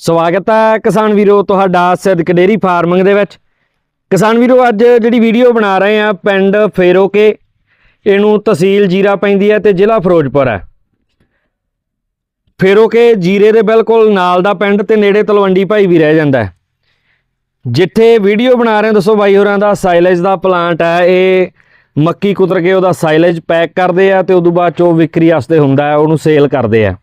ਸਵਾਗਤ ਹੈ ਕਿਸਾਨ ਵੀਰੋ, ਤੁਹਾਡਾ ਸਿੱਧਕ ਡੇਰੀ ਫਾਰਮਿੰਗ ਦੇ ਵਿੱਚ। ਕਿਸਾਨ ਵੀਰੋ, ਅੱਜ ਜਿਹੜੀ ਵੀਡੀਓ ਬਣਾ ਰਹੇ ਆ ਪਿੰਡ ਫੇਰੋਕੇ, ਇਹਨੂੰ ਤਹਿਸੀਲ ਜੀਰਾ ਪੈਂਦੀ ਹੈ ਤੇ ਜ਼ਿਲ੍ਹਾ ਫਿਰੋਜ਼ਪੁਰ ਹੈ। ਫੇਰੋਕੇ ਜੀਰੇ ਦੇ ਬਿਲਕੁਲ ਨਾਲ ਦਾ ਪਿੰਡ ਤੇ ਨੇੜੇ ਤਲਵੰਡੀ ਭਾਈ ਵੀ ਰਹਿ ਜਾਂਦਾ ਹੈ। ਜਿੱਥੇ ਵੀਡੀਓ ਬਣਾ ਰਹੇ ਦੱਸੋ ਬਾਈ ਹੋਰਾਂ ਦਾ ਸਾਈਲੇਜ ਦਾ ਪਲਾਂਟ ਹੈ, ਇਹ ਮੱਕੀ ਕੁਤਰ ਕੇ ਉਹਦਾ ਸਾਈਲੇਜ ਪੈਕ ਕਰਦੇ ਆ ਤੇ ਉਦੋਂ ਬਾਅਦ ਚੋਂ ਵਿਕਰੀ ਵਾਸਤੇ ਹੁੰਦਾ ਉਹਨੂੰ ਸੇਲ ਕਰਦੇ ਆ।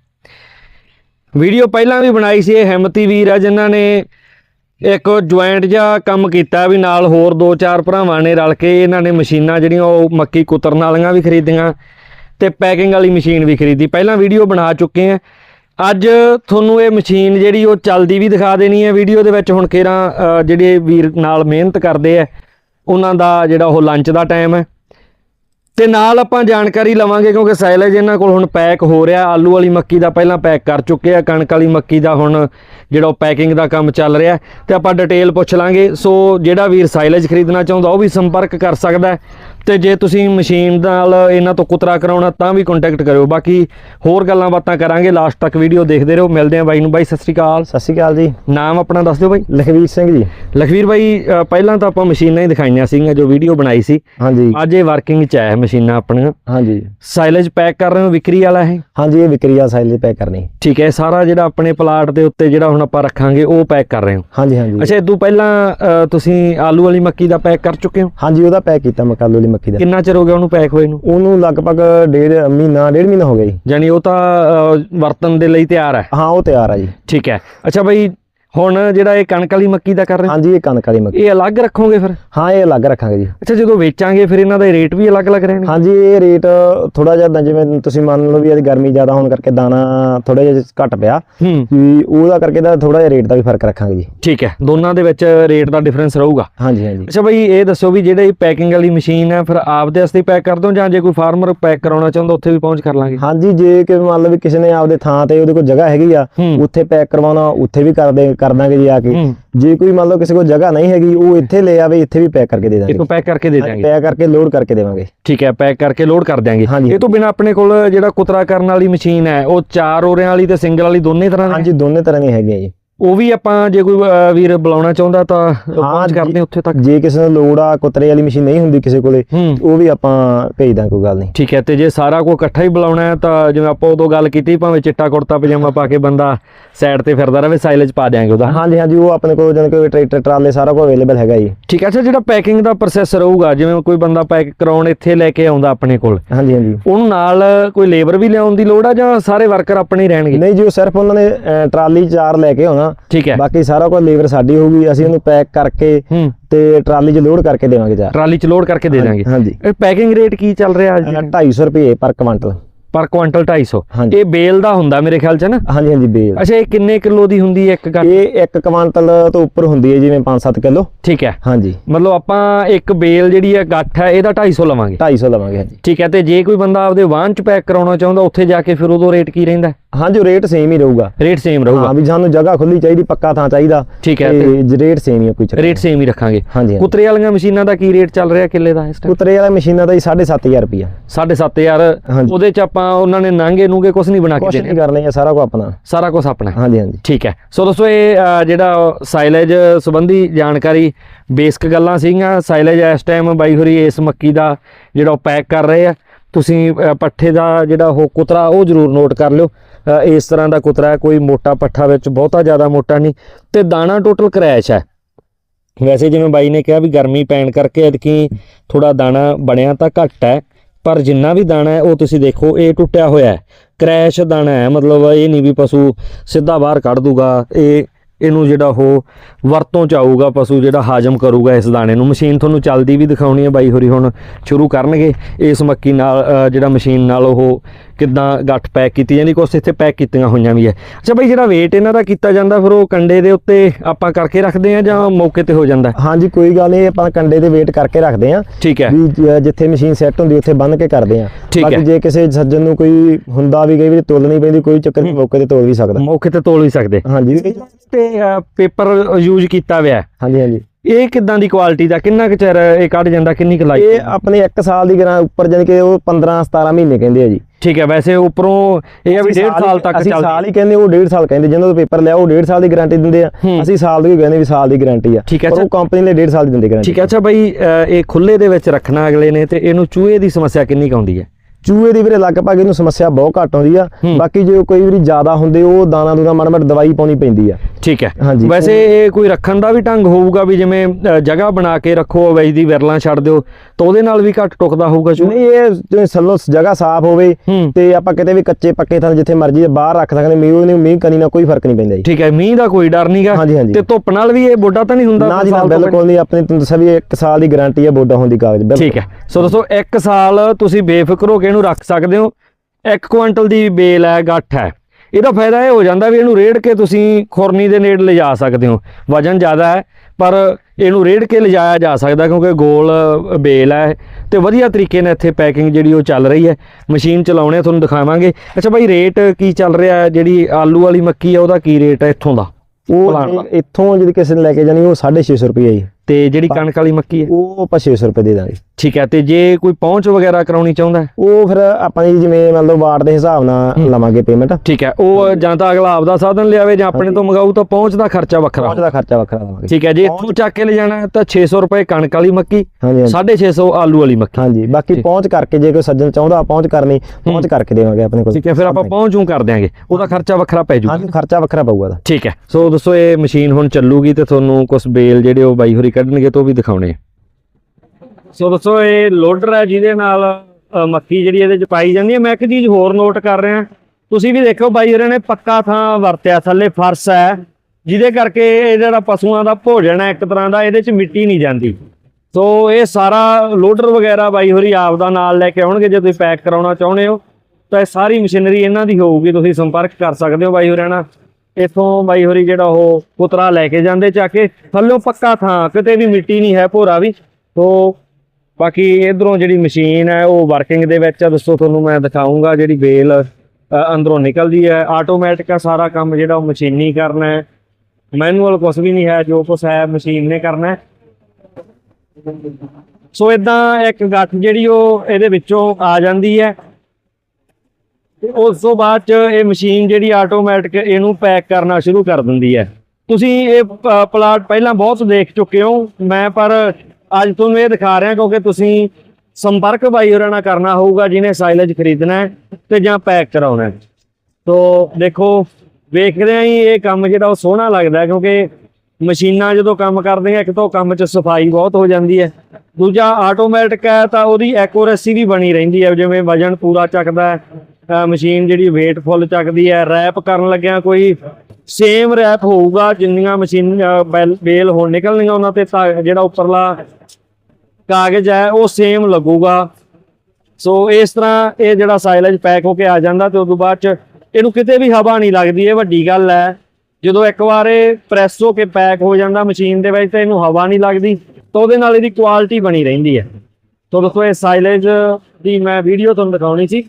ਵੀਡੀਓ ਪਹਿਲਾਂ ਵੀ ਬਣਾਈ ਸੀ ਇਹ ਹਿੰਮਤੀ ਵੀਰ ਆ, ਜਿਨ੍ਹਾਂ ਨੇ ਇੱਕ ਜੁਆਇੰਟ ਜਿਹਾ ਕੰਮ ਕੀਤਾ ਵੀ ਨਾਲ ਹੋਰ ਦੋ ਚਾਰ ਭਰਾਵਾਂ ਨੇ ਰਲ ਕੇ ਇਹਨਾਂ ਨੇ ਮਸ਼ੀਨਾਂ ਜਿਹੜੀਆਂ ਉਹ ਮੱਕੀ ਕੁਤਰਨ ਵਾਲੀਆਂ ਵੀ ਖਰੀਦੀਆਂ ਤੇ ਪੈਕਿੰਗ ਵਾਲੀ ਮਸ਼ੀਨ ਵੀ ਖਰੀਦੀ। ਪਹਿਲਾਂ ਵੀਡੀਓ ਬਣਾ ਚੁੱਕੇ ਆ। ਅੱਜ ਤੁਹਾਨੂੰ ਇਹ ਮਸ਼ੀਨ ਜਿਹੜੀ ਉਹ ਚੱਲਦੀ ਵੀ ਦਿਖਾ ਦੇਣੀ ਹੈ ਵੀਡੀਓ ਦੇ ਵਿੱਚ ਹੁਣ ਕੇਰਾਂ ਜਿਹੜੇ ਵੀਰ ਨਾਲ ਮਿਹਨਤ ਕਰਦੇ ਆ, ਉਹਨਾਂ ਦਾ ਜਿਹੜਾ ਉਹ ਲੰਚ ਦਾ ਟਾਈਮ ਹੈ ਤੇ ਨਾਲ ਆਪਾਂ ਜਾਣਕਾਰੀ ਲਵਾਂਗੇ ਕਿਉਂਕਿ ਸਾਈਲੇਜ ਇਹਨਾਂ ਕੋਲ ਹੁਣ ਪੈਕ ਹੋ ਰਿਹਾ। ਆਲੂ ਵਾਲੀ ਮੱਕੀ ਦਾ ਪਹਿਲਾਂ ਪੈਕ ਕਰ ਚੁੱਕੇ ਆ ਕਣਕ ਵਾਲੀ ਮੱਕੀ ਦਾ ਹੁਣ ਜਿਹੜਾ ਉਹ ਪੈਕਿੰਗ ਦਾ ਕੰਮ ਚੱਲ ਰਿਹਾ। ਤੇ ਆਪਾਂ ਡਿਟੇਲ ਪੁੱਛ ਲਾਂਗੇ। ਸੋ ਜਿਹੜਾ ਵੀਰ ਸਾਈਲੇਜ ਖਰੀਦਣਾ ਚਾਹੁੰਦਾ ਉਹ ਵੀ ਸੰਪਰਕ ਕਰ ਸਕਦਾ ਤੇ ਜੇ ਤੁਸੀਂ ਮਸ਼ੀਨ ਨਾਲ ਇਹਨਾਂ ਤੋਂ ਕੁਤਰਾ ਕਰਾਉਣਾ ਤਾਂ ਵੀ ਕੰਟੈਕਟ ਕਰਿਓ। ਬਾਕੀ ਹੋਰ ਗੱਲਾਂ ਬਾਤਾਂ ਕਰਾਂਗੇ। ਲਾਸਟ ਤੱਕ ਵੀਡੀਓ ਦੇਖਦੇ ਰਹੋ। ਮਿਲਦੇ ਆਂ ਬਾਈ ਨੂੰ। ਬਾਈ ਸਤਿ ਸ੍ਰੀ ਅਕਾਲ। ਸਤਿ ਸ਼੍ਰੀ ਅਕਾਲ ਜੀ। ਨਾਮ ਆਪਣਾ ਦੱਸ ਦਿਓ ਬਾਈ। ਲਖਵੀਰ ਸਿੰਘ ਜੀ। ਲਖਵੀਰ ਬਾਈ ਪਹਿਲਾਂ ਤਾਂ ਆਪਾਂ ਮਸ਼ੀਨਾਂ ਹੀ ਦਿਖਾਈਆਂ ਸੀਗੀਆਂ ਜੋ ਵੀਡੀਓ ਬਣਾਈ ਸੀ। ਹਾਂਜੀ। ਅੱਜ ਇਹ ਵਰਕਿੰਗ ਚ ਹੈ। ਮਸ਼ੀਨਾਂ ਆਪਣੀਆਂ। ਹਾਂਜੀ। ਸਾਈਲੇਜ ਪੈਕ ਕਰ ਰਹੇ ਹੋ ਵਿਕਰੀ ਵਾਲਾ ਹੈ ਹਾਂਜੀ ਇਹ ਵਿਕਰੀ ਆ ਸਾਈਲ ਦੇ ਪੈਕ ਕਰਨੀ। ਠੀਕ ਹੈ ਸਾਰਾ ਜਿਹੜਾ ਆਪਣੇ ਪਲਾਟ ਦੇ ਉੱਤੇ ਜਿਹੜਾ ਹੁਣ ਆਪਾਂ ਰੱਖਾਂਗੇ ਉਹ ਪੈਕ ਕਰ ਰਹੇ ਹੋ? ਹਾਂਜੀ ਹਾਂਜੀ। ਅੱਛਾ ਇਦੋਂ ਪਹਿਲਾਂ ਤੁਸੀਂ ਆਲੂ ਵਾਲੀ ਮੱਕੀ ਦਾ ਪੈਕ ਕਰ ਚੁੱਕੇ ਹੋ? ਹਾਂਜੀ ਉਹਦਾ ਪੈਕ ਕੀਤਾ ਮਕਾਲੂ ਵਾਲੀ ਮੱਕੀ ਦਾ। ਕਿੰਨਾ ਚਿਰ ਹੋ ਗਿਆ ਉਹਨੂੰ ਪੈਕ ਹੋਏ ਨੂੰ? ਉਹਨੂੰ ਲਗਭਗ ਡੇਢ ਮਹੀਨਾ ਡੇਢ ਮਹੀਨਾ ਹੋ ਗਿਆ ਜੀ। ਯਾਨੀ ਉਹ ਤਾਂ ਅ, ਵਰਤਣ ਦੇ ਲਈ ਤਿਆਰ ਹੈ? ਹਾਂ ਉਹ ਤਿਆਰ ਆ ਜੀ। ਠੀਕ ਹੈ। ਅੱਛਾ ਬਈ ਹੁਣ ਜਿਹੜਾ ਇਹ ਕਣਕ ਵਾਲੀ ਮੱਕੀ ਦਾ ਕਰ ਰਹੇ ਹਾਂਜੀ ਇਹ ਕਣਕ ਵਾਲੀ ਮੱਕੀ। ਇਹ ਅਲੱਗ ਰੱਖੋਗੇ ਫਿਰ? ਹਾਂ ਇਹ ਅਲੱਗ ਰੱਖਾਂਗੇ ਜੀ। ਅੱਛਾ ਜਦੋਂ ਵੇਚਾਂਗੇ ਫਿਰ ਇਹਨਾਂ ਦਾ ਰੇਟ ਵੀ ਅਲੱਗ ਲੱਗ ਰਹੇ ਨੇ? ਹਾਂਜੀ ਇਹ ਰੇਟ ਥੋੜਾ ਜਿਹਾ ਜਿਵੇਂ ਤੁਸੀਂ ਮੰਨ ਲਓ ਵੀ ਅੱਜ ਗਰਮੀ ਜ਼ਿਆਦਾ ਹੋਣ ਕਰਕੇ ਦਾਣਾ ਥੋੜਾ ਜਿਹਾ ਘਟ ਪਿਆ। ਵੀ ਉਹਦਾ ਕਰਕੇ ਦਾ ਥੋੜਾ ਜਿਹਾ ਰੇਟ ਦਾ ਵੀ ਫ਼ਰਕ ਰੱਖਾਂਗੇ ਜੀ। ਠੀਕ ਹੈ ਦੋਨਾਂ ਦੇ ਵਿੱਚ ਰੇਟ ਦਾ ਡਿਫਰੈਂਸ ਰਹੂਗਾ। ਹਾਂਜੀ ਹਾਂਜੀ। ਅੱਛਾ ਬਈ ਇਹ ਦੱਸੋ ਵੀ ਜਿਹੜੇ ਪੈਕਿੰਗ ਵਾਲੀ ਮਸ਼ੀਨ ਹੈ ਫਿਰ ਆਪਦੇ ਵਾਸਤੇ ਪੈਕ ਕਰ ਦੋ ਜਾਂ ਜੇ ਕੋਈ ਫਾਰਮਰ ਪੈਕ ਕਰਾਉਣਾ ਚਾਹੁੰਦਾ ਉੱਥੇ ਵੀ ਪਹੁੰਚ ਕਰ ਲਾਂਗੇ? ਹਾਂਜੀ ਜੇ ਕਿ ਮੰਨ ਲਓ ਵੀ ਕਿਸੇ ਨੇ ਆਪਦੇ ਥਾਂ ਤੇ ਉਹਦੇ ਕੋਲ ਜਗ੍ਹਾ ਹੈਗੀ ਆ। ਉੱਥੇ ਪੈਕ ਕਰਵਾਉਣਾ ਉੱਥੇ ਵੀ ਕਰਦੇ ਕਰ ਦਾਂਗੇ ਜੀ ਆ ਕੇ। ਜੇ ਕੋਈ ਮੰਨ ਲਓ ਕਿਸੇ ਕੋਲ ਜਗ੍ਹਾ ਨਹੀਂ ਹੈਗੀ ਉਹ ਇੱਥੇ ਲੈ ਆਵੇ ਇੱਥੇ ਵੀ ਪੈਕ ਕਰਕੇ ਦੇ ਦਾਂਗੇ। ਇੱਕ ਪੈਕ ਕਰਕੇ ਦੇ ਦਿਆਂਗੇ ਪੈਕ ਕਰਕੇ ਲੋਡ ਕਰਕੇ ਦੇਵਾਂਗੇ। ਠੀਕ ਹੈ ਪੈਕ ਕਰਕੇ ਲੋਡ ਕਰ ਦਿਆਂਗੇ। ਹਾਂਜੀ। ਇਹ ਤੋਂ ਬਿਨਾ ਆਪਣੇ ਕੋਲ ਜਿਹੜਾ ਕੁਤਰਾ ਕਰਨ ਵਾਲੀ ਮਸ਼ੀਨ ਹੈ ਉਹ ਚਾਰ ਓਰਿਆਂ ਵਾਲੀ ਤੇ ਸਿੰਗਲ ਵਾਲੀ ਦੋਨੇ ਤਰ੍ਹਾਂ ਦੀ? ਹਾਂਜੀ ਦੋਨੇ ਤਰ੍ਹਾਂ ਦੀਆਂ ਹੈਗੀਆਂ ਜੀ। ਉਹ ਵੀ ਆਪਾਂ ਜੇ ਕੋਈ ਵੀਰ ਬੁਲਾਉਣਾ ਚਾਹੁੰਦਾ ਤਾਂ ਪਹੁੰਚ। ਕਰਦੇ ਹਾਂ ਉੱਥੇ ਤੱਕ। ਜੇ ਕਿਸੇ ਨੂੰ ਲੋੜ ਆ ਕੁਤਰੇ ਵਾਲੀ ਮਸ਼ੀਨ ਨਹੀਂ ਹੁੰਦੀ ਕਿਸੇ ਕੋਲੇ ਉਹ ਵੀ ਆਪਾਂ ਭੇਜ ਦਾਂ ਕੋਈ ਗੱਲ ਨਹੀਂ। ਠੀਕ ਹੈ ਤੇ ਜੇ ਸਾਰਾ ਕੁਝ ਇਕੱਠਾ ਹੀ ਬੁਲਾਉਣਾ ਹੈ ਤਾਂ ਜਿਵੇਂ ਆਪਾਂ ਉਦੋਂ ਗੱਲ ਕੀਤੀ ਭਾਵੇਂ ਚਿੱਟਾ ਕੁੜਤਾ ਪਜਾਮਾ ਪਾ ਕੇ ਬੰਦਾ ਸਾਈਡ ਤੇ ਫਿਰਦਾ ਰਹੇ ਸਾਈਲੇਜ ਪਾ ਦਿਆਂਗੇ ਉਹਦਾ। ਹਾਂਜੀ ਹਾਂਜੀ ਉਹ ਆਪਣੇ ਕੋਲ ਜਨ ਕੋਈ ਟਰੈਕਟਰ ਟਰਾਲੇ ਸਾਰਾ ਕੁਝ ਅਵੇਲੇਬਲ ਹੈਗਾ ਜੀ। ਠੀਕ ਹੈ ਅੱਛਾ ਜਿਹੜਾ ਪੈਕਿੰਗ ਦਾ ਪ੍ਰੋਸੈਸ ਰਹੂਗਾ ਜਿਵੇਂ ਕੋਈ ਬੰਦਾ ਪੈਕ ਕਰਾਉਣ ਇੱਥੇ ਲੈ ਕੇ ਆਉਂਦਾ ਆਪਣੇ ਕੋਲ ਹਾਂਜੀ ਹਾਂਜੀ। ਉਹਨੂੰ ਨਾਲ ਕੋਈ ਲੇਬਰ ਵੀ ਲਿਆਉਣ ਦੀ ਲੋੜ ਆ ਜਾਂ ਸਾਰੇ ਵਰਕਰ ਆਪਣੇ ਹੀ ਰਹਿਣਗੇ? ਨਹੀਂ ਜੀ ਉਹ ਸਿਰਫ ਉਹਨਾਂ ਨੇ ਟਰਾਲੀ ਚਾਰ ਲੈ ਕੇ ਆਉਣਾ। ਠੀਕ ਹੈ। ਬਾਕੀ ਸਾਰਾ ਕੁਝ ਲੇਬਰ ਸਾਡੀ ਹੋਊਗੀ ਅਸੀਂ ਉਹਨੂੰ ਪੈਕ ਕਰਕੇ ਤੇ ਟਰਾਲੀ 'ਚ ਲੋਡ ਕਰਕੇ ਦੇਵਾਂਗੇ ਚਾਰ ਟਰਾਲੀ ਚ ਲੋਡ ਕਰਕੇ ਦੇ ਦਾਂਗੇ। ਹਾਂਜੀ। ਇਹ ਪੈਕਿੰਗ ਰੇਟ ਕੀ ਚੱਲ ਰਿਹਾ ਅੱਜ? 250 ਰੁਪਏ ਪਰ ਕੁਆਂਟਲ ਪਰ ਕੁਆਂਟਲ 250 ਹਾਂਜੀ। ਇਹ ਬੇਲ ਦਾ ਹੁੰਦਾ ਮੇਰੇ ਖਿਆਲ ਚ ਨਾ? ਹਾਂਜੀ ਹਾਂਜੀ ਬੇਲ। ਅੱਛਾ ਇਹ ਕਿੰਨੇ ਕਿਲੋ ਦੀ ਹੁੰਦੀ ਹੈ ਇੱਕ ਗੱਠ ਇਹ ਇੱਕ ਕੁਆਂਟਲ ਤੋਂ ਉੱਪਰ ਹੁੰਦੀ ਹੈ ਜਿਵੇਂ 5-7 ਕਿਲੋ। ਠੀਕ ਹੈ। ਹਾਂਜੀ। ਮਤਲਬ ਆਪਾਂ ਇੱਕ ਬੇਲ ਜਿਹੜੀ ਹੈ ਗੱਠ ਹੈ ਇਹਦਾ 250 ਲਵਾਂਗੇ। 250 ਲਵਾਂਗੇ ਹਾਂਜੀ। ਠੀਕ ਹੈ ਤੇ ਜੇ ਕੋਈ ਬੰਦਾ ਆਪਦੇ ਵਾਹਨ ਚ ਪੈਕ ਕਰਾਉਣਾ ਚਾਹੁੰਦਾ ਉੱਥੇ ਜਾ ਕੇ ਫਿਰ ਉਦੋਂ ਰੇਟ ਕੀ ਰਹਿੰਦਾ? ਹਾਂਜੀ ਰੇਟ ਸੇਮ ਹੀ ਰਹੂਗਾ। ਰੇਟ ਸੇਮ ਰਹੂਗਾ। ਹਾਂ ਵੀ ਸਾਨੂੰ ਜਗ੍ਹਾ ਖੁੱਲੀ ਚਾਹੀਦੀ ਪੱਕਾ ਥਾਂ ਚਾਹੀਦਾ। ਠੀਕ ਹੈ ਤੇ ਰੇਟ ਸੇਮ ਹੀ ਕੋਈ ਚੱਕਰ ਰੇਟ ਸੇਮ ਹੀ ਰੱਖਾਂਗੇ। ਕੁਤਰੇ ਵਾਲੀਆਂ ਮਸ਼ੀਨਾਂ ਦਾ ਕੀ ਰੇਟ ਚੱਲ ਰਿਹਾ ਕਿੱਲੇ ਦਾ ਇਸ ਟਾਈਮ ਕੁਤਰੇ ਵਾਲਾ ਮਸ਼ੀਨਾਂ ਦਾ ਜੀ 7500 ਰੁਪਿਆ 7500 ਹਾਂਜੀ। ਉਹਦੇ ਚ ਆਪਾਂ ਉਹਨਾਂ ਨੇ ਨਾਂਗੇ ਨੂਗੇ ਕੁਝ ਨਹੀਂ ਬਣਾ ਕੇ ਦੇਣੇ। ਨਹੀਂ ਕਰਨਾ ਸਾਰਾ ਕੁਝ ਆਪਣਾ। ਸਾਰਾ ਕੁਝ ਆਪਣਾ। ਹਾਂਜੀ ਹਾਂਜੀ। ਠੀਕ ਹੈ। ਸੋ ਦੋਸਤੋ ਇਹ ਜਿਹੜਾ ਸਾਈਲੇਜ ਸੰਬੰਧੀ ਜਾਣਕਾਰੀ ਬੇਸਿਕ ਗੱਲਾਂ ਸੀਗੀਆਂ। ਸਾਈਲੇਜ ਇਸ ਟਾਈਮ ਬਾਈ ਹੋਰੀ ਇਸ ਮੱਕੀ ਦਾ ਜਿਹੜਾ ਪੈਕ ਕਰ ਰਹੇ ਆ। ਤੁਸੀਂ ਪੱਠੇ ਦਾ ਜਿਹੜਾ ਉਹ ਕੁਤਰਾ, ਉਹ ਜ਼ਰੂਰ ਨੋਟ ਕਰ ਲਿਓ। ਇਸ ਤਰ੍ਹਾਂ ਦਾ ਕੁਤਰਾ ਹੈ, ਕੋਈ ਮੋਟਾ ਪੱਠਾ ਵਿੱਚ ਬਹੁਤਾ ਜ਼ਿਆਦਾ ਮੋਟਾ ਨਹੀਂ। ਤੇ ਦਾਣਾ ਟੋਟਲ ਕਰੈਸ਼ ਹੈ। ਵੈਸੇ ਜਿਵੇਂ ਬਾਈ ਨੇ ਕਿਹਾ ਵੀ ਗਰਮੀ ਪੈਣ ਕਰਕੇ ਐਤਕੀ ਥੋੜਾ ਦਾਣਾ ਬਣਿਆ ਤਾਂ ਘੱਟ ਹੈ, ਪਰ ਜਿੰਨਾ ਵੀ ਦਾਣਾ ਹੈ, ਉਹ ਤੁਸੀਂ ਦੇਖੋ, ਇਹ ਟੁੱਟਿਆ ਹੋਇਆ ਹੈ। ਕ੍ਰੈਸ਼ ਦਾਣਾ ਹੈ, ਮਤਲਬ ਇਹ ਨਹੀਂ ਵੀ ਪਸ਼ੂ ਸਿੱਧਾ ਬਾਹਰ ਕੱਢ ਦੂਗਾ, ਇਹ ਇਹਨੂੰ ਜਿਹੜਾ ਉਹ ਵਰਤੋਂ ਚ ਆਊਗਾ ਪਸ਼ੂ ਜਿਹੜਾ ਹਾਜ਼ਮ ਕਰੂਗਾ ਇਸ ਦਾਣੇ ਨੂੰ। ਮਸ਼ੀਨ ਤੁਹਾਨੂੰ ਚੱਲਦੀ ਵੀ ਦਿਖਾਉਣੀ ਹੈ ਬਾਈ ਹੋਰੀ ਹੁਣ ਸ਼ੁਰੂ ਕਰਨਗੇ। ਇਸ ਮੱਕੀ ਨਾਲ ਜਿਹੜਾ ਮਸ਼ੀਨ ਨਾਲ ਉਹ ਕਿੱਦਾਂ ਗੱਠ ਪੈਕ ਕੀਤੀ ਜਾਂਦੀ ਕੁਛ ਇੱਥੇ ਪੈਕ ਕੀਤੀਆਂ ਹੋਈਆਂ ਵੀ ਹੈ। ਅੱਛਾ ਬਾਈ ਜਿਹੜਾ weight ਇਹਨਾਂ ਦਾ ਕੀਤਾ ਜਾਂਦਾ ਫਿਰ ਉਹ ਕੰਡੇ ਦੇ ਉੱਤੇ ਆਪਾਂ ਕਰਕੇ ਰੱਖਦੇ ਆ ਜਾਂ ਮੌਕੇ ਤੇ ਹੋ ਜਾਂਦਾ? ਹਾਂਜੀ ਕੋਈ ਗੱਲ ਨਹੀਂ ਆਪਾਂ ਕੰਡੇ ਦੇ ਵੇਟ ਕਰਕੇ ਰੱਖਦੇ ਆ ਠੀਕ ਹੈ। ਵੀ ਜਿੱਥੇ ਮਸ਼ੀਨ ਸੈੱਟ ਹੁੰਦੀ ਉੱਥੇ ਬੰਨ ਕੇ ਕਰਦੇ ਆ ਠੀਕ ਹੈ। ਬਾਕੀ ਜੇ ਕਿਸੇ ਸੱਜਣ ਨੂੰ ਕੋਈ ਹੁੰਦਾ ਵੀ ਕਈ ਵਾਰੀ ਤੋਲਣੀ ਪੈਂਦੀ ਕੋਈ ਚੱਕਰ ਨਹੀਂ ਮੌਕੇ ਤੇ ਤੋਲ ਵੀ ਸਕਦਾ। ਮੌਕੇ ਤੇ ਤੋਲ ਵੀ ਸਕਦੇ। ਹਾਂਜੀ। ਤੇ ਪੇਪਰ ਯੂਜ਼ ਕੀਤਾ ਹੋਇਆ ਹੈ। ਹਾਂਜੀ ਹਾਂਜੀ। ਇਹ ਕਿੱਦਾਂ ਦੀ ਕੁਆਲਿਟੀ ਦਾ? ਕਿੰਨਾ ਕੁ ਚਿਰ ਇਹ ਕੱਢ ਜਾਂਦਾ? ਕਿੰਨੀ ਕੁ ਲਾਈਫ ਇਹ ਆਪਣੇ 1 ਸਾਲ ਦੀ ਗਰਾਂ ਉੱਪਰ ਜਾਨੀ ਕਿ ਉਹ 15 17 ਮਹੀਨੇ ਕਹਿੰਦੇ ਆ ਜੀ। ਠੀਕ ਹੈ ਵੈਸੇ ਉੱਪਰੋਂ ਇਹ ਆ ਵੀ ਅਸੀਂ ਡੇਢ ਸਾਲ ਤੱਕ ਅਸੀਂ ਚੱਲਦੀ। ਸਾਲ ਹੀ ਕਹਿੰਦੇ ਉਹ ਡੇਢ ਸਾਲ ਕਹਿੰਦੇ ਜਦੋਂ ਪੇਪਰ ਲਿਆ ਉਹ ਡੇਢ ਸਾਲ ਦੀ ਗਾਰੰਟੀ ਦਿੰਦੇ ਆ। ਅਸੀਂ ਸਾਲ ਦੀ ਕਹਿੰਦੇ ਵੀ ਸਾਲ ਦੀ ਗਾਰੰਟੀ ਆ। ਪਰ ਉਹ। ਕੰਪਨੀ ਨੇ ਡੇਢ ਸਾਲ ਦੀ ਦਿੰਦੇ ਗਾਰੰਟੀ ਠੀਕ ਹੈ ਅੱਛਾ ਬਈ ਇਹ ਖੁੱਲੇ ਦੇ ਵਿੱਚ ਰੱਖਣਾ ਅਗਲੇ ਨੇ ਤੇ ਇਹਨੂੰ ਚੂਹੇ ਦੀ ਸਮੱਸਿਆ ਕਿੰਨੀ ਕੁ ਆਉਂਦੀ ਹੈ? ਚੂਹੇ ਦੀ ਵੀਰੇ ਲਗਭਗ ਇਹਨੂੰ ਸਮੱਸਿਆ ਬਹੁਤ ਘੱਟ ਆਉਂਦੀ ਆ। ਹੂੰ। ਬਾਕੀ ਜੇ ਕੋਈ ਵਾਰੀ ਜ਼ਿਆਦਾ ਹੁੰਦੇ ਉਹ ਦਾਣਾ ਦੂਣਾ ਮਾੜਾ ਮਾੜਾ ਦਵਾਈ ਪਾਉਣੀ ਪੈਂਦੀ ਆ। ਠੀਕ ਹੈ। ਹਾਂਜੀ। ਵੈਸੇ ਇਹ ਕੋਈ ਰੱਖਣ ਦਾ ਵੀ ਢੰਗ ਹੋਊਗਾ ਵੀ ਜਿਵੇਂ ਜਗ੍ਹਾ ਬਣਾ ਕੇ ਰੱਖੋ ਅਵੈਜ ਦੀ ਵਿਰਲਾਂ ਛੱਡ ਦਿਓ ਤਾਂ ਉਹਦੇ ਨਾਲ ਵੀ ਘੱਟ ਟੁਕਦਾ ਹੋਊਗਾ ਚੂਹਾ? ਨਹੀਂ ਇਹ ਜਿਵੇਂ ਸੱਲੋ ਜਗ੍ਹਾ ਸਾਫ਼ ਹੋਵੇ ਹੂੰ। ਤੇ ਆਪਾਂ ਕਿਤੇ ਵੀ ਕੱਚੇ ਪੱਕੇ ਥਾਂ ਜਿੱਥੇ ਮਰਜ਼ੀ ਬਾਹਰ ਰੱਖ ਸਕਦੇ ਮੀਂਹ ਨਹੀਂ ਮੀਂਹ ਕਨੀ ਨਾਲ ਕੋਈ ਫ਼ਰਕ ਨਹੀਂ ਪੈਂਦਾ ਜੀ। ਠੀਕ ਹੈ ਮੀਂਹ ਦਾ ਕੋਈ ਡਰ ਨਹੀਂਗਾ। ਤੇ ਧੁੱਪ ਨਾਲ ਵੀ ਇਹ ਬੋਡਾ ਤਾਂ ਨਹੀਂ ਹੁੰਦਾ? ਨਾ ਜੀ ਨਾ ਬਿਲਕੁਲ ਨਹੀਂ ਆਪਣੇ ਤੁਹਾਨੂੰ ਦੱਸਿਆ ਵੀ 1 ਸਾਲ ਦੀ ਗਾਰੰਟੀ ਆ ਬੋਡਾ ਹੋਣ ਦੀ ਕਾਗਜ਼ ਬਿਲਕੁਲ। ਠੀਕ ਹੈ। ਸੋ ਦੋਸਤੋ 1 ਸਾਲ ਤੁਸੀਂ ਬੇਫਿਕਰ ਹੋ ਕੇ ਇਹਨੂੰ ਰੱਖ ਸਕਦੇ ਹੋ। 1 ਕੁਇੰਟਲ ਦੀ ਬੇਲ ਹੈ ਗੱਠ ਹੈ। ਇਹਦਾ ਫਾਇਦਾ ਇਹ ਹੋ ਜਾਂਦਾ ਵੀ ਇਹਨੂੰ ਰੇੜ ਕੇ ਤੁਸੀਂ ਖੁਰਨੀ ਦੇ ਨੇੜੇ ਲਿਜਾ ਸਕਦੇ ਹੋ। ਵਜਨ ਜ਼ਿਆਦਾ ਹੈ ਪਰ ਇਹਨੂੰ ਰੇੜ ਕੇ ਲਿਜਾਇਆ ਜਾ ਸਕਦਾ ਕਿਉਂਕਿ ਗੋਲ ਬੇਲ ਹੈ। ਤੇ ਵਧੀਆ ਤਰੀਕੇ ਨਾਲ ਇੱਥੇ ਪੈਕਿੰਗ ਜਿਹੜੀ ਉਹ ਚੱਲ ਰਹੀ ਹੈ। ਮਸ਼ੀਨ ਚਲਾਉਣੇ ਤੁਹਾਨੂੰ ਦਿਖਾਵਾਂਗੇ। ਅੱਛਾ ਭਾਈ ਰੇਟ ਕੀ ਚੱਲ ਰਿਹਾ ਹੈ? ਜਿਹੜੀ ਆਲੂ ਵਾਲੀ ਮੱਕੀ ਹੈ ਉਹਦਾ ਕੀ ਰੇਟ ਹੈ ਇੱਥੋਂ ਦਾ। ਉਹ ਇੱਥੋਂ ਜਿਹੜੀ ਕਿਸੇ ਨੇ ਲੈ ਕੇ ਜਾਣੀ ਉਹ 650 ਰੁਪਏ ਜੀ। ਤੇ ਜਿਹੜੀ ਕਣਕ ਵਾਲੀ ਮੱਕੀ ਹੈ? ਉਹ ਆਪਾਂ 600 ਰੁਪਏ ਦੇ ਦਾਂਗੇ। ਠੀਕ ਹੈ ਤੇ ਜੇ ਕੋਈ ਪਹੁੰਚ ਵਗੈਰਾ ਕਰਾਉਣੀ ਚਾਹੁੰਦਾ ਉਹ ਫਿਰ ਆਪਾਂ ਜੀ ਜਿਵੇਂ ਮੰਨ ਲਓ ਵਾਰਡ ਦੇ ਹਿਸਾਬ ਨਾਲ ਲਵਾਂਗੇ ਪੇਮੈਂਟ ਠੀਕ ਹੈ ਉਹ ਜਾਂ ਤਾਂ ਅਗਲਾ ਆਪਦਾ ਸਾਧਨ ਲਿਆਵੇ ਜਾਂ ਆਪਣੇ ਤੋਂ ਮੰਗਾਊ ਤਾਂ ਪਹੁੰਚ ਦਾ ਖਰਚਾ ਵੱਖਰਾ। ਪਹੁੰਚ ਦਾ ਖਰਚਾ ਵੱਖਰਾ ਲਵਾਂਗੇ। ਠੀਕ ਹੈ ਜੇ ਇੱਥੋਂ ਚੱਕ ਕੇ ਲੈ ਜਾਣਾ ਤਾਂ 600 ਰੁਪਏ ਕਣਕ ਵਾਲੀ ਮੱਕੀ ਹਾਂਜੀ ਹਾਂਜੀ। 650 ਆਲੂ ਵਾਲੀ ਮੱਕੀ। ਹਾਂਜੀ ਬਾਕੀ ਪਹੁੰਚ ਕਰਕੇ ਜੇ ਕੋਈ ਸੱਜਣ ਚਾਹੁੰਦਾ ਪਹੁੰਚ ਕਰਨੀ ਪਹੁੰਚ ਕਰਕੇ ਦੇਵਾਂਗੇ ਆਪਣੇ ਕੋਲ। ਠੀਕ ਹੈ ਫਿਰ ਆਪਾਂ ਪਹੁੰਚੂ ਕਰ ਦਿਆਂਗੇ ਉਹਦਾ ਖਰਚਾ ਵੱਖਰਾ ਪੈ ਜਾਊਗਾ ਹਾਂਜੀ ਖਰਚਾ ਵੱਖਰਾ ਪਊਗਾ ਠੀਕ ਹੈ ਸੋ ਦੋਸਤੋ ਇਹ ਮਸ਼ੀਨ ਹੁਣ ਚੱਲੂਗੀ ਤੇ ਤੁਹਾਨੂੰ ਕੁਝ ਬੇਲ ਜਿਹੜੇ ਉਹ ਬਾਈ ਹੋਰੀ ਕੱਢਣਗੇ ਤੋਂ ਵੀ ਦਿਖਾਉਣੇ ਸੋ ਦੋਸਤੋ, ਇਹ ਲੋਡਰ ਹੈ ਜਿਹਦੇ ਨਾਲ ਮੱਕੀ ਜਿਹੜੀ ਇਹਦੇ ਚ ਪਾਈ ਜਾਂਦੀ ਹੈ। ਮੈਂ ਇੱਕ ਚੀਜ਼ ਹੋਰ ਨੋਟ ਕਰ ਰਿਹਾ ਤੁਸੀਂ ਵੀ ਦੇਖੋ ਬਾਈ ਹੋਰਾਂ ਨੇ ਪੱਕਾ ਥਾਂ ਵਰਤਿਆ, ਥੱਲੇ ਫਰਸ਼ ਹੈ, ਜਿਹਦੇ ਕਰਕੇ ਇਹ ਜਿਹੜਾ ਪਸ਼ੂਆਂ ਦਾ ਭੋਜਨ ਹੈ, ਇੱਕ ਤਰ੍ਹਾਂ ਦਾ, ਇਹਦੇ ਚ ਮਿੱਟੀ ਨਹੀਂ ਜਾਂਦੀ। ਸੋ ਇਹ ਸਾਰਾ ਲੋਡਰ ਵਗੈਰਾ ਬਾਈ ਹੋਰੀ ਆਪ ਦਾ ਨਾਲ ਲੈ ਕੇ ਆਉਣਗੇ, ਜੇ ਤੁਸੀਂ ਪੈਕ ਕਰਾਉਣਾ ਚਾਹੁੰਦੇ ਹੋ, ਤਾਂ ਇਹ ਸਾਰੀ ਮਸ਼ੀਨਰੀ ਇਹਨਾਂ ਦੀ ਹੋਊਗੀ, ਤੁਸੀਂ ਸੰਪਰਕ ਕਰ ਸਕਦੇ ਹੋ ਬਾਈ ਹੋਰਾਂ ਨਾਲ। ਇੱਥੋਂ ਬਾਈ ਹੋਰੀ ਜਿਹੜਾ ਉਹ ਪੁਤਰਾ ਲੈ ਕੇ ਜਾਂਦੇ ਚੱਕ ਕੇ। ਥੱਲੋਂ ਪੱਕਾ ਥਾਂ, ਕਿਤੇ ਵੀ ਮਿੱਟੀ ਨਹੀਂ ਹੈ ਭੋਰਾ ਵੀ। ਸੋ ਬਾਕੀ ਇਧਰੋਂ ਜਿਹੜੀ ਮਸ਼ੀਨ ਹੈ, ਉਹ ਵਰਕਿੰਗ ਦੇ ਵਿੱਚ ਆ। ਦੱਸੋ ਤੁਹਾਨੂੰ ਮੈਂ ਦਿਖਾਉਂਗਾ ਜਿਹੜੀ ਬੇਲ ਅੰਦਰੋਂ ਨਿਕਲਦੀ ਹੈ। ਆਟੋਮੈਟਿਕ ਆ ਸਾਰਾ ਕੰਮ ਜਿਹੜਾ ਉਹ ਮਸ਼ੀਨੀ ਕਰਨਾ ਹੈ। ਮੈਨੂਅਲ ਕੁਝ ਵੀ ਨਹੀਂ ਹੈ, ਜੋ ਕੁਝ ਹੈ ਮਸ਼ੀਨ ਨੇ ਕਰਨਾ ਹੈ। ਸੋ ਇਦਾਂ ਇੱਕ ਗੱਠ ਜਿਹੜੀ ਉਹ ਇਹਦੇ ਵਿੱਚੋਂ ਆ ਜਾਂਦੀ ਹੈ। ਤੇ ਉਸ ਤੋਂ ਬਾਅਦ ਚ ਇਹ ਮਸ਼ੀਨ ਜਿਹੜੀ ਆਟੋਮੈਟਿਕ ਇਹਨੂੰ ਪੈਕ ਕਰਨਾ ਸ਼ੁਰੂ ਕਰ ਦਿੰਦੀ ਹੈ। ਤੁਸੀਂ ਇਹ ਪਲਾਟ ਪਹਿਲਾਂ ਬਹੁਤ ਦੇਖ ਚੁੱਕੇ ਹੋ। ਮੈਂ ਪਰ ਅੱਜ ਤੁਹਾਨੂੰ ਇਹ ਦਿਖਾ ਰਿਹਾ ਕਿਉਂਕਿ ਤੁਸੀਂ ਸੰਪਰਕ ਬਾਈ ਹੋਰਾਂ ਨਾਲ ਕਰਨਾ ਹੋਊਗਾ, ਜਿਹਨੇ ਸਾਈਲੇਜ ਖਰੀਦਣਾ ਹੈ ਤੇ ਜਾਂ ਪੈਕ ਕਰਾਉਣਾ ਹੈ। ਤੋ ਦੇਖੋ, ਵੇਖਦੇ ਆਂ ਹੀ ਇਹ ਕੰਮ ਜਿਹੜਾ ਉਹ ਸੋਹਣਾ ਲੱਗਦਾ ਕਿਉਂਕਿ ਮਸ਼ੀਨਾਂ ਜਦੋਂ ਕੰਮ ਕਰਦੀਆਂ, ਇੱਕ ਤਾਂ ਉਹ ਕੰਮ 'ਚ ਸਫ਼ਾਈ ਬਹੁਤ ਹੋ ਜਾਂਦੀ ਹੈ। ਦੂਜਾ ਆਟੋਮੈਟਿਕ ਹੈ ਤਾਂ ਉਹਦੀ ਐਕੂਰੇਸੀ ਵੀ ਬਣੀ ਰਹਿੰਦੀ ਹੈ, ਜਿਵੇਂ ਵਜਨ ਪੂਰਾ ਚੱਕਦਾ ਮਸ਼ੀਨ ਜਿਹੜੀ weight ਫੁੱਲ ਚੱਕਦੀ ਹੈ ਰੈਪ ਕਰਨ ਲੱਗਿਆ ਕੋਈ ਸੇਮ ਰੈਪ ਹੋਊਗਾ ਜਿੰਨੀਆਂ ਮਸ਼ੀਨ ਬੈਲ- ਬੇਲ ਹੋਣ ਨਿਕਲਣੀਆਂ ਉਹਨਾਂ ਤੇ ਤਾਂ ਜਿਹੜਾ ਉੱਪਰਲਾ ਕਾਗਜ਼ ਹੈ, ਉਹ ਸੇਮ ਲੱਗੂਗਾ। ਸੋ ਇਸ ਤਰ੍ਹਾਂ ਇਹ ਜਿਹੜਾ ਸਾਈਲੇਜ ਪੈਕ ਹੋ ਕੇ ਆ ਜਾਂਦਾ ਤੇ ਉਸ ਤੋਂ ਬਾਅਦ ਚ ਇਹਨੂੰ ਕਿਤੇ ਵੀ ਹਵਾ ਨਹੀਂ ਲੱਗਦੀ, ਇਹ ਵੱਡੀ ਗੱਲ ਹੈ। ਜਦੋਂ ਇੱਕ ਵਾਰ ਇਹ ਪ੍ਰੈਸ ਹੋ ਕੇ ਪੈਕ ਹੋ ਜਾਂਦਾ ਮਸ਼ੀਨ ਦੇ ਵਿੱਚ ਤੇ ਇਹਨੂੰ ਹਵਾ ਨਹੀਂ ਲੱਗਦੀ, ਤਾਂ ਉਹਦੇ ਨਾਲ ਇਹਦੀ ਕੁਆਲਿਟੀ ਬਣੀ ਰਹਿੰਦੀ ਹੈ। ਤੋ ਦੋਸਤੋ, ਇਹ ਸਾਈਲੇਜ ਦੀ ਮੈਂ ਵੀਡੀਓ ਤੁਹਾਨੂੰ ਦਿਖਾਉਣੀ ਸੀ।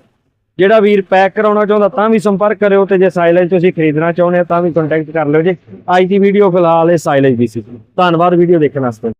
ਜਿਹੜਾ ਵੀਰ ਪੈਕ ਕਰਾਉਣਾ ਚਾਹੁੰਦਾ ਤਾਂ ਵੀ ਸੰਪਰਕ ਕਰਿਓ ਤੇ ਜੇ ਸਾਈਲੇਜ ਤੁਸੀਂ ਖਰੀਦਣਾ ਚਾਹੁੰਦੇ ਹੋ ਤਾਂ ਵੀ ਕੰਟੈਕਟ ਕਰ ਲਿਓ ਜੀ। ਅੱਜ ਦੀ ਵੀਡੀਓ ਫਿਲਹਾਲ ਇਹ ਸਾਈਲੇਜ ਦੀ ਸੀ। ਧੰਨਵਾਦ ਵੀਡੀਓ ਦੇਖਣ ਵਾਸਤੇ।